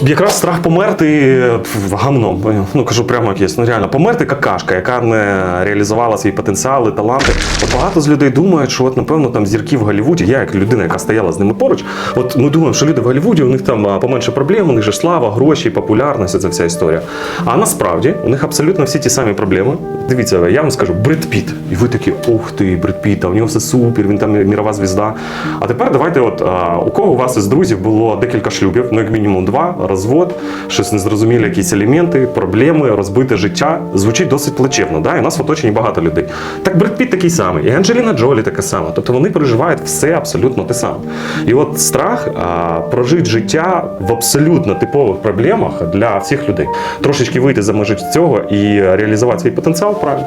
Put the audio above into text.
Якраз страх померти гамном. Ну кажу прямо як є. Ну реально, померти какашка, яка не реалізувала свій потенціал і таланти. От багато з людей думають, що от напевно там зірки в Голлівуді, я як людина, яка стояла з ними поруч. От ми думаємо, що люди в Голлівуді, у них там поменше проблем, у них же слава, гроші, популярність, це вся історія. А насправді у них абсолютно всі ті самі проблеми. Дивіться, я вам скажу, Бред Піт. І ви такі, ух ти, Бред Піт, а у нього все супер, він там мірова звізда. А тепер давайте, от у кого у вас із друзів було декілька шлюбів, ну як мінімум два, розвод, щось незрозумілі, якісь елементи, проблеми, розбите життя. Звучить досить плачевно. Да? І у нас в оточенні багато людей. Так Бред Піт такий самий, і Анджеліна Джолі така сама. Тобто вони переживають все абсолютно те саме. І от страх а, прожити життя в абсолютно типових проблемах для всіх людей. Трошечки вийти за межі цього і реалізувати свій потенціал правильно.